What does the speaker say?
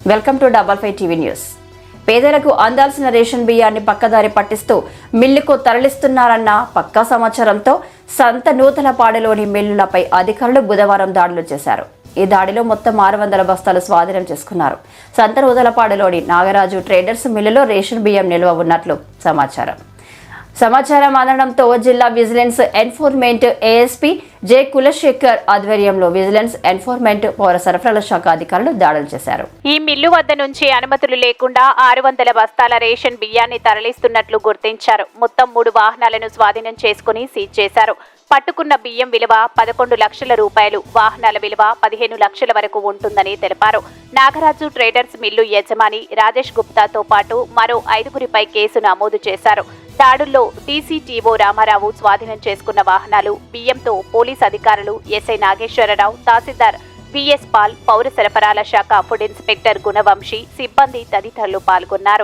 Welcome to double five TV news. పేదలకు అందాల్సిన ration బియ్యాన్ని పక్కదారి పట్టిస్తూ మిల్లుకు తరలిస్తున్నారన్న పక్కా సమాచారంతో సంత నూతలపాడులోని మిల్లులపై అధికారులు బుధవారం దాడులు చేశారు. ఈ దాడిలో మొత్తం ఆరు వందల బస్తాలు స్వాధీనం చేసుకున్నారు. సంత నూతలపాడులోని నాగరాజు ట్రేడర్స్ మిల్లులో రేషన్ బియ్యం నిల్వ ఉన్నట్లు సమాచారం. సమాచారం అందడంతో జిల్లా vigilance enforcement ASP J Kulasekhar ఆధ్వర్యంలో విజిలెన్స్ ఎన్ఫోర్స్మెంట్ పౌర సరఫరాల శాఖ అధికారులు దాడులు చేశారు. ఈ మిల్లు వద్ద నుంచి అనుమతులు లేకుండా ఆరు వందల బస్తాల రేషన్ బియ్యాన్ని తరలిస్తున్నట్లు గుర్తించారు. మొత్తం మూడు వాహనాలను స్వాధీనం చేసుకుని సీజ్ చేశారు. పట్టుకున్న బియ్యం విలువ పదకొండు లక్షల రూపాయలు వాహనాల విలువ పదిహేను లక్షల వరకు ఉంటుందని తెలిపారు. నాగరాజు ట్రేడర్స్ మిల్లు యజమాని రాజేష్ గుప్తాతో పాటు మరో ఐదుగురిపై కేసు నమోదు చేశారు. దాడుల్లో డీసీటీఓ రామారావు స్వాధీనం చేసుకున్న వాహనాలు బియ్యంతో పోలీస్ అధికారులు SI Nageswara Rao tahsildar VS Paul పౌర సరఫరాల శాఖ ఫుడ్ ఇన్స్పెక్టర్ గుణవంశీ సిబ్బంది తదితరులు పాల్గొన్నారు.